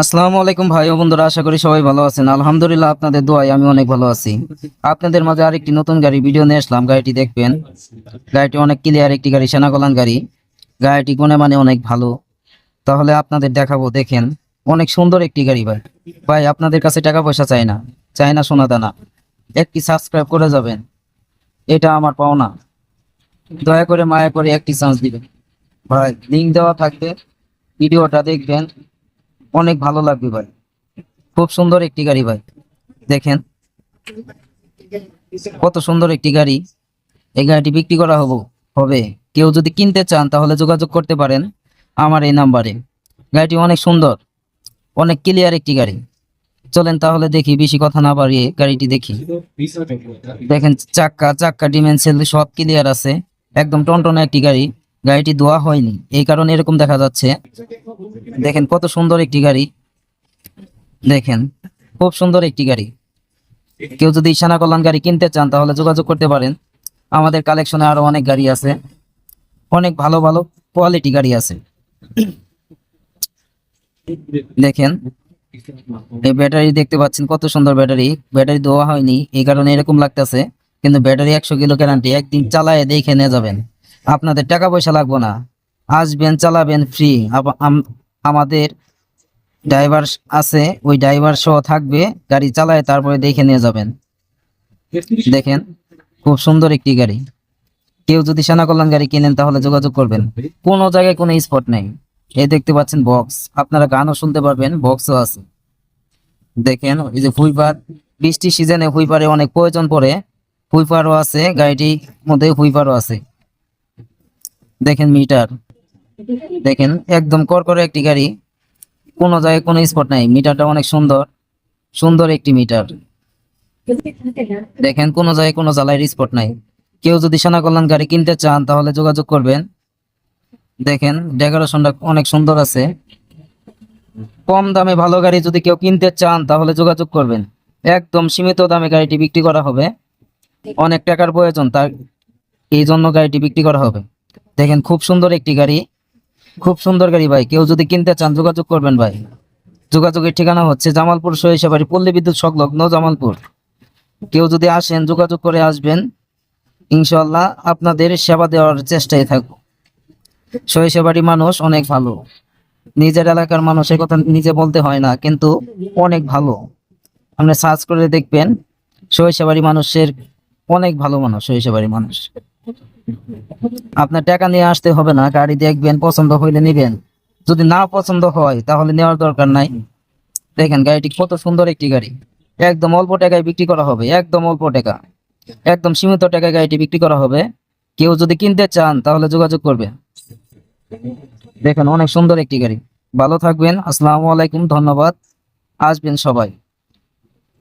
আসসালামু আলাইকুম ভাই ও বন্ধুরা, আশা করি সবাই ভালো আছেন। আলহামদুলিল্লাহ, আপনাদের দোয়ায় আমি অনেক ভালো আছি। আপনাদের মাঝে আরেকটি নতুন গাড়ি ভিডিও নিয়ে আসলাম, গাড়িটি দেখবেন। গাড়িটি অনেক ক্লিয়ার একটি গাড়ি সেনাকলান গাড়ি। গাড়িটি গুণে মানে অনেক ভালো। তাহলে আপনাদের দেখাবো, দেখেন, অনেক সুন্দর একটি গাড়ি ভাই। ভাই, আপনাদের কাছে টাকা পয়সা চাই না চাই না সোনা দানা একটি সাবস্ক্রাইব করে যাবেন। এটা আমার পাওনা। দয়া করে মায়া করে একটি চান্স দিবেন। ভাই লিঙ্ক দেওয়া থাকবে, ভিডিওটা দেখবেন। অনেক ভালো লাগবে ভাই। খুব সুন্দর একটি গাড়ি ভাই। দেখেন। কত সুন্দর একটি গাড়ি। এই গাড়িটি বিক্রি করা হব, হবে। কেউ যদি কিনতে চান, তাহলে যোগাযোগ করতে পারেন আমার এই নাম্বারে। গাড়িটি অনেক সুন্দর, অনেক ক্লিয়ার একটি গাড়ি। চলেন তাহলে দেখি, বেশি কথা না বাড়িয়ে গাড়িটি দেখি। দেখেন, চাক্কা চাক্কা ডিমেনশিয়াল সব ক্লিয়ার আছে। একদম টনটনে একটি গাড়ি। গাড়িটি ধোয়া হয়নি। এই কারণে এরকম দেখা যাচ্ছে। দেখেন, কত সুন্দর একটি গাড়ি। দেখেন, খুব সুন্দর একটি গাড়ি। কেউ যদি ইশানা কল্যাণ গাড়ি কিনতে চান, তাহলে যোগাযোগ করতে পারেন। আমাদের কালেকশনে আরও অনেক গাড়ি আছে। অনেক ভালো ভালো কোয়ালিটি গাড়ি আছে। দেখেন, এই ব্যাটারি দেখতে পাচ্ছেন, কত সুন্দর ব্যাটারি। ব্যাটারি দেওয়া হয়নি, এই কারণে এরকম লাগতেছে। কিন্তু ব্যাটারি একশো কিলো গ্যারান্টি একদিন চালায় দেখে নিয়ে যাবেন। আপনাদের টাকা পয়সা লাগবে না। আসবেন, চালাবেন ফ্রি আমাদের ড্রাইভার আছে, ওই ড্রাইভার সহ থাকবে, গাড়ি চালায় তারপরে দেখে নিয়ে যাবেন। দেখেন, খুব সুন্দর একটি গাড়ি। কেউ যদি সেনা কল্যাণ গাড়ি কিনেন তাহলে যোগাযোগ করবেন। কোনো জায়গায় কোনো স্পট নেই। এই দেখতে পাচ্ছেন বক্স আপনারা গানও শুনতে পারবেন বক্সও আছে। দেখেন, এই যে হুইপার। বৃষ্টির সিজনে হুইপারে অনেক প্রয়োজন পড়ে। হুইপারও আছে, গাড়িটির মধ্যে হুইপারও আছে। দেখেন মিটার। দেখেন, একদম করকরে একটি গাড়ি। কোনো জায়গায় কোনো স্পট নাই। মিটারটা অনেক সুন্দর। সুন্দর একটি মিটার। দেখেন, কোনো জায়গায় কোনো জ্বালাইয়ের স্পট নাই। কেউ যদি সেনা কল্যাণ গাড়ি কিনতে চান, তাহলে যোগাযোগ করবেন। দেখেন ডেকোরেশনটা অনেক সুন্দর আছে। কম দামে ভালো গাড়ি যদি কেউ কিনতে চান, তাহলে যোগাযোগ করবেন। একদম সীমিত দামে গাড়িটি বিক্রি করা হবে। অনেক টাকার প্রয়োজন, তার এই জন্য গাড়িটি বিক্রি করা হবে। দেখেন খুব সুন্দর একটি গাড়ি। খুব সুন্দর গাড়ি ভাই। কেউ যদি কিনতে চান, যোগাযোগ করবেন ভাই। যোগাযোগের ঠিকানা হচ্ছে জামালপুর সরিষাবাড়ি, পল্লী বিদ্যুৎ সংলগ্ন জামালপুর। কেউ যদি আসেন, যোগাযোগ করে আসবেন। ইনশাল্লাহ আপনাদের সেবা দেওয়ার চেষ্টায় থাকব। সরিষাবাড়ি মানুষ অনেক ভালো। নিজের এলাকার মানুষের কথা নিজে বলতে হয় না, কিন্তু অনেক ভালো। আপনি সার্চ করে দেখবেন, সরিষাবাড়ি মানুষের অনেক ভালো মানুষ, সরিষাবাড়ি মানুষ। আপনার টাকা নিয়ে আসতে হবে না, গাড়ি দেখবেন, পছন্দ হইলে নিবেন। যদি না পছন্দ হয়, তাহলে নেওয়ার দরকার নাই। দেখেন গাড়িটি কত সুন্দর একটি গাড়ি। একদম অল্প টাকায় বিক্রি করা হবে, একদম অল্প টাকা। একদম সীমিত টাকায় গাড়িটি বিক্রি করা হবে। কেউ যদি কিনতে চান, তাহলে যোগাযোগ করবে দেখেন অনেক সুন্দর একটি গাড়ি। ভালো থাকবেন, আসসালামু আলাইকুম, ধন্যবাদ। আসবেন সবাই।